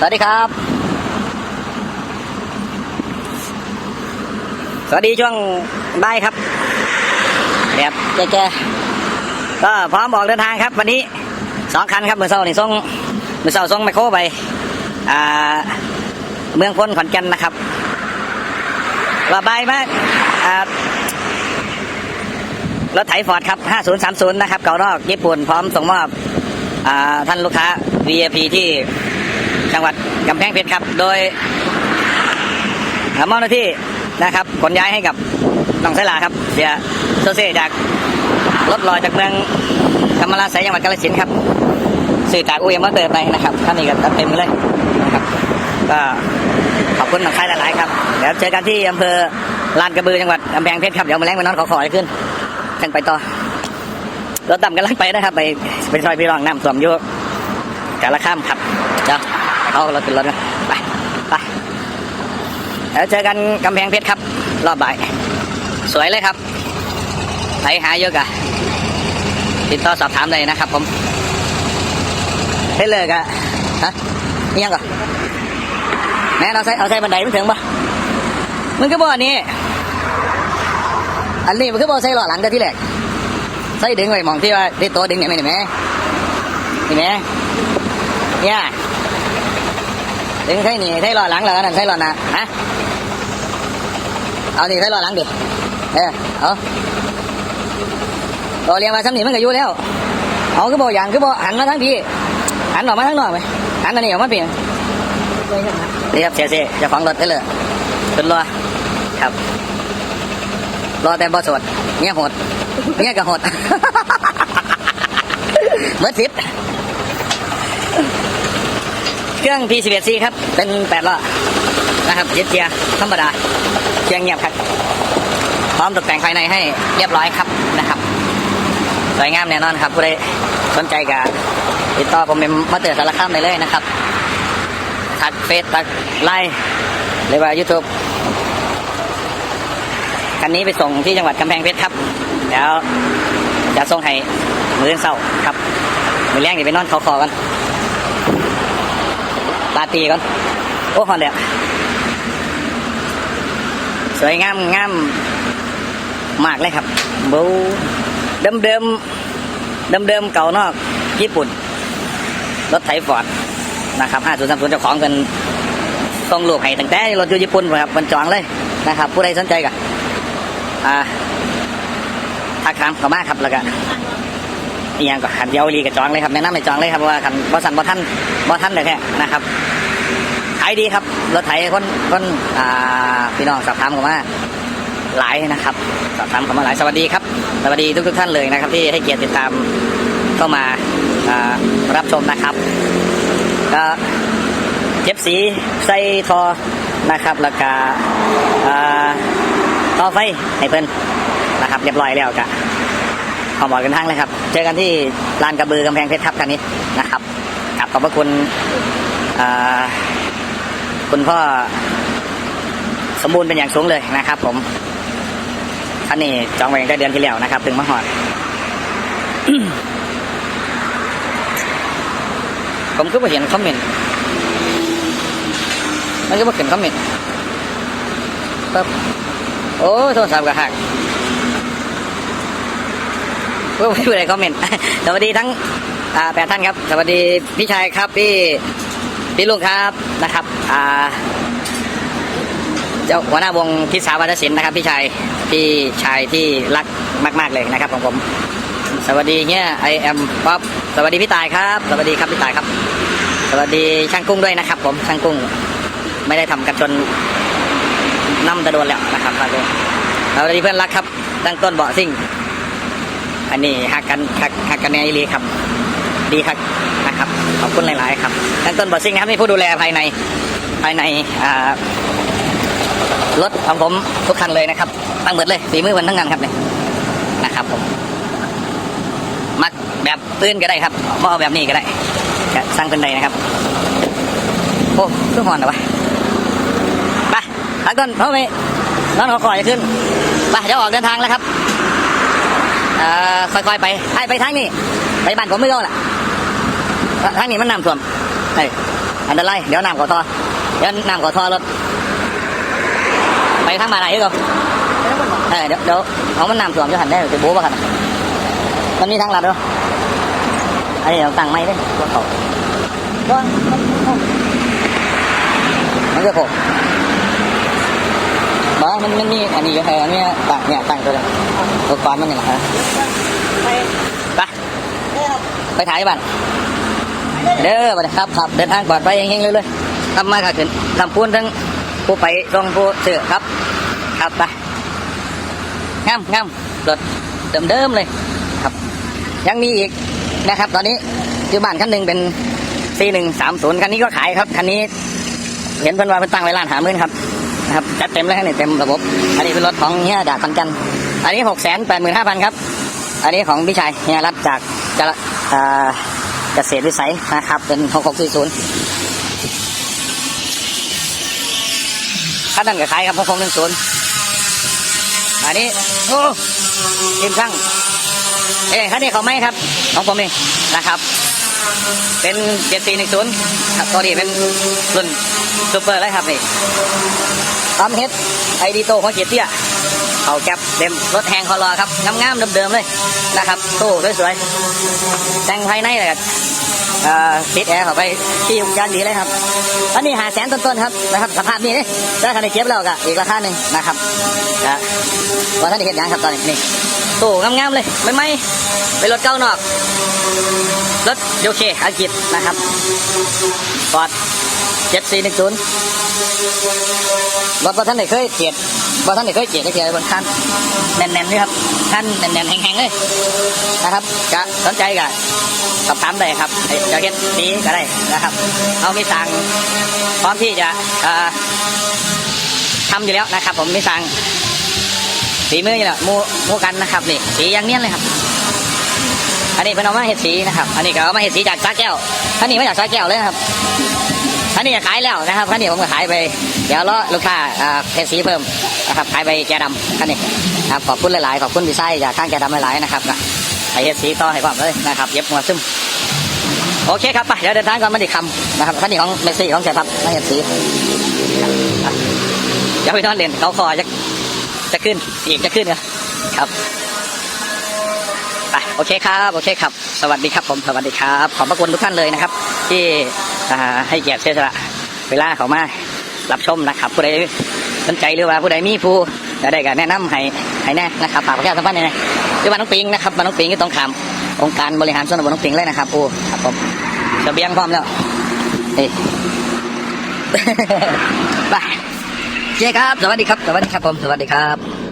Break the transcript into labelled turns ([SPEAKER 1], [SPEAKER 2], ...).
[SPEAKER 1] สวัสดีครับ สวัสดีช่วงบ่ายครับแบบแก่ๆก็พร้อมบอกเดินทางครับ วันนี้สองคันครับเมื่อเช้านี่ส่งเมื่อเช้าส่งไมโครไปอ่าเมืองพ้นขอนแก่นนะครับว่าบ่ายมากอ่ารถไถฟอร์ดครับ 5030 นะครับ เก่านอกญี่ปุ่นพร้อมส่งมอบอท่านลูกค้า VIP ที่ จังหวัดกำแพงเพชรครับ โดยอ่ามอบหน้าที่นะครับขนย้ายให้กับน้องไซลาครับเสียโซเซจากรถลอยจากเมืองธรรมราชสายจังหวัดกาฬสินธุ์ครับสื่อจากอูเอ็มมาเตอร์ไปนะครับท่านนี้ก็เต็มเลยนะครับก็ขอบคุณน้องไซหลายๆครับเดี๋ยวเจอกันที่อำเภอลานกระบือจังหวัดกำแพงเพชรครับเดี๋ยวมาแรงไปนอนขอขอจะขึ้นจังไปต่อรถดำกำลังไปนะครับ ไปไปซอยพี่รองน้ำท่วมอยู่กาละข้ามครับเดี๋ยว เอาเรถขึ้นรถกันไปไปแล้วเจอกันกำแพงเพชรครับ รอบบ่าย สวยเลยครับใครหาเยอะกะติดต่อสอบถามเลยนะครับ ผมให้เลิกอะฮะยังก่อนแม่เราใส่เอาใส่บันไดมันถึงปะมันก็บอกอันนี้อันนี้มันก็บอกใส่หล่อหลังกันที่แรกใส่ดึงไว้มองที่ว่าได้ตัวดึงเนี่ยไหมเนี่ยแม่นี่แม่เนี่ย ดึงใส่นี่ใส่หล่อหลังแล้วกันนใส่หล่อหน้าฮะเอาดิให้รอหลังดิเออเอาตัวเรียงมาซ้ำนี่มันก็อยู่แล้วเอาคือบอกอย่างคือบอกหันมาทั้งพี่หันออกมาทั้งนอกไหมหันอันนี้ออกมาเปลี่ยนนี่ครับเสียเสียจะของรถได้เลยขึ้นรอครับรอแต่บอสวดเงี้ยโหดเงี้ยก็โหดเมื่อทิศเค รื่อง P11C ครับ เป็นแปดล้อนะครับเจ็ดเกียร์ธรรมดาเชียงเงียบครับ พร้อมตกแต่งภายในให้เรียบร้อยครับนะครับสวยงามแน่นอนครับผู้ใดสนใจกับติดต่อผมเป็นมาเตอร์สารคามได้เลยนะครับทักเฟซทักไลน์หรือว่ายูทูบคันนี้ไปส่งที่จังหวัดกำแพงเพชรครับ แล้วจะส่งให้มือเศร้าครับมือแรงนี่ไปนอนขาคอกัน ลาตีก่อน โอ้ฮอนเดียสวยงามงามมากเลยครับบูเดิมเดิมเดิมเดิมเก่านอก ญี่ปุ่น รถไถฟอร์ดนะครับ5030เจ้าของเป็นส่งลูกให้ตั้งแต่รถอยู่ญี่ปุ่นครับมันจองเลยนะครับ ผู้ใดสนใจก็อ่าทักถามเข้ามาครับแล้วก็ อีย่างก็ขันเดียวรีก็จองเลยครับแนะนำให้จองเลยครับว่าขันบอสันบอท่านบอท่านเลยแท้นะครับขายดีครับรถไถคนคนอ่าพี่น้องสอบถามเข้ามาหลายนะครับสอบถามเข้ามาหลายสวัสดีครับสวัสดีทุกทุกท่านเลยนะครับ ที่ให้เกียรติติดตามเข้ามาอ่ารับชมนะครับก็เก็บสีใส่ทอนะครับแล้วก็อ่าต่อไฟให้เพิ่นนะครับ เรียบร้อยแล้วกะ ขอบอกกันทั้งเลยครับ เจอกันที่ลานกระบือกำแพงเพชรครับคันนี้นะครับขอบพระคุณคุณพ่อสมบูรณ์เป็นอย่างสูงเลยนะครับ ผมท่านนี้จองไว้ตั้งแต่เดือนที่แล้วนะครับถึงมาหอดผมก็ไปเห็นคอมเมนต์มันก็มาเขียนคอมเมนต์ปั๊บโอ้โทรศัพท์ก็หัก เพื่อผู้ใดคอมเมนต์สวัสดีทั้งแปดท่านครับ สวัสดีพี่ชายครับพี่พี่ลุงครับนะครับอ่าเจ้าหัวหน้าวงพิสาวัฒศิลป์นะครับ พี่ชายพี่ชายที่รักมาก ๆเลยนะครับของผม สวัสดีเนี่ยไอแอมป๊อปสวัสดีพี่ตายครับ สวัสดีครับพี่ตายครับ สวัสดีช่างกุ้งด้วยนะครับ ผมช่างกุ้งไม่ได้ทำกันจนน้ำตะโดนแล้วนะครับช่าลุงสวัสดีเพื่อนรักครับตั้งต้นเบาะซิ่ง อันนี้หักกันหักหักกันแน่อีครับ ดีครับนะครับขอบคุณหลาย ๆ ครับตั้งต้นบอสซิ่งนะครับมีผู้ดูแลภายในภายในรถของผมทุกคันเลยนะครับ ตั้งเบิดเลยฝีมือมันทั้งนั้นครับเนี่ยนะครับผมมักแบบตื้นก็ได้ครับบ่เอาแบบนี้ก็ได้จะสร้างเป็นใดนะครับโอ้ทุกคนเหรอวะไปตั้งต้นเพราะไม่นอนขอคอยจะขึ้นไปจะออกเดินทางแล้วครับ เอ่อค่อยๆไปให้ไปทางนี้ไปบ้านผมไม่ยอมแหละทางนี้มันน้ำท่วมเฮ้อันตรายเดี๋ยวน้ำก่อท่อเดี๋ยวน้ำก่อท่อรถไปทางมาไหนก็เออเดี๋ยวเดี๋ยวเอามันน้ำท่วมจะหันได้จะโบ้ป่ะกันมันมีทางลัดด้วยอันนี้เราตั้งไม่ได้ว่าเขาว่ามันก็ผล่บ้า มันมันมีอันนี้ก็แค่อันนี้ตั้งเนี่ยตั้งตัวเดียวอุปกรณ์มันนี่แหละฮะ
[SPEAKER 2] ไป
[SPEAKER 1] ไปไปถ่ายบ้านเด้อบัดครับครับเดินทางปลอดภัยเฮงๆเลยเลยๆทำมาค่ะขึ้นทำพูนทั้งผู้ไปส่งผู้เสือครับ ครับไปงามงามรถเดิมๆเลยครับ ยังมีอีกนะครับ ตอนนี้อยู่บ้านคันหนึ่งเป็น C130 คันนี้ก็ขายครับ คันนี้ เห็นเพิ่นว่าเพิ่นตั้งไว้ล้านหาหมื่นครับ นะครับจัดเต็มเลยครับนี่เต็มระบบ อันนี้เป็นรถของเฮียจากขอนแก่นอันนี้หกแสนแปดหมื่นห้าพันครับ อันนี้ของพี่ชายเฮียรัตจากจะอ่าเกษตรวิสัยนะครับเป็นหกหกสี่ศูนย์คันนั้นก็ขายครับหกหกหนึ่งศูนย์อันนี้โอ้ทีมช่างเอ้ยคันนี้เขาไม่ครับของผมเองนะครับ เป็นเจ็ดสี่หนึ่งศูนย์ครับตัวนี้เป็นรุ่นซูเปอร์เลยครับนี่ตอมเฮดไอดีโตของเกียรติเตี้ยเขาแก็บเต็มรถแหงคอรอครับงามๆเดิมๆเลยนะครับตู้สวยๆแต่งภายในเลยครับ ติดแอร์เข้าไปที่ยานดีเลยครับอันนี้หาแสนต้นๆครับนะครับสภาพนี้นี่แล้วคันเก็บแล้วก็อีกราคาหนึ่งนะครับก็ว่าท่านได้เห็นยังครับตอนนี้นี่ตู้งามๆเลยไม่ไม่เป็นรถเก้านอกรถโยเคอังกฤษนะครับฟอร์ดเจ็ดสี่หนึ่งศูนย์รถบท่านไหนเคยเกียด บท่านไหนเคยเกียดก็เกียบนคันแน่นๆนี่ครับคันแน่นๆแข็งๆเลยนะครับจะสนใจก็สอบถามได้ครับจะเห็นสีก็ได้นะครับเอามีสั่งพร้อมที่จะเอ่อทำอยู่แล้วนะครับ ผมมีสั่งสีมือนี่แหละมูมูกันนะครับนี่สีอยางเนี้ยนเลยครับ อันนี้เป็นเอามาเห็ดสีนะครับ อันนี้ก็เอามาเห็ดสีจากสาแก้วอันนี้มาจากสาแก้วเลยครับ อันนี้ขายแล้วนะครับอันนี้ผมก็ขายไป เดี๋ยวรอลูกค้าอ่าเห็ดสีเพิ่มนะครับขายไปแกดำอันนี้ครับขอบคุณหลายๆ ขอบคุณพี่ไส้จากข้างแกดำหลายๆนะครับนะให้เห็ดสีต่อให้ความเลยนะครับเย็บหัวซึมโอเคครับไปเดี๋ยวเดินทางก่อนมาดิคำนะครับท่นนี้ของเมสซี่ของเสียทับมาเห็ดสีครับเดี๋ยวไปนอนเล่นเขาคอจะจะขึ้นอีกจะขึ้นเหรอครับไปโอเคครับ โอเคครับ สวัสดีครับผม สวัสดีครับ ขอบพระคุณทุกท่านเลยนะครับ ที่ ให้เกียรติเสียสละเวลาเขามารับชมนะครับผู้ใดสนใจหรือว่าผู้ใดมีผู้จะได้ก็แนะนำให้ให้แน่นะครับฝากประชาสัมพันธ์หน่อยที่บ้านน้องปิงนะครับบ้านน้องปิงก็ต้องขามองค์การบริหารส่วนตำบลน้องปิงเลยนะครับผู้ครับผมเสบียงพร้อมแล้วนี่ไปโอเคครับ สวัสดีครับ สวัสดีครับผม สวัสดีครับ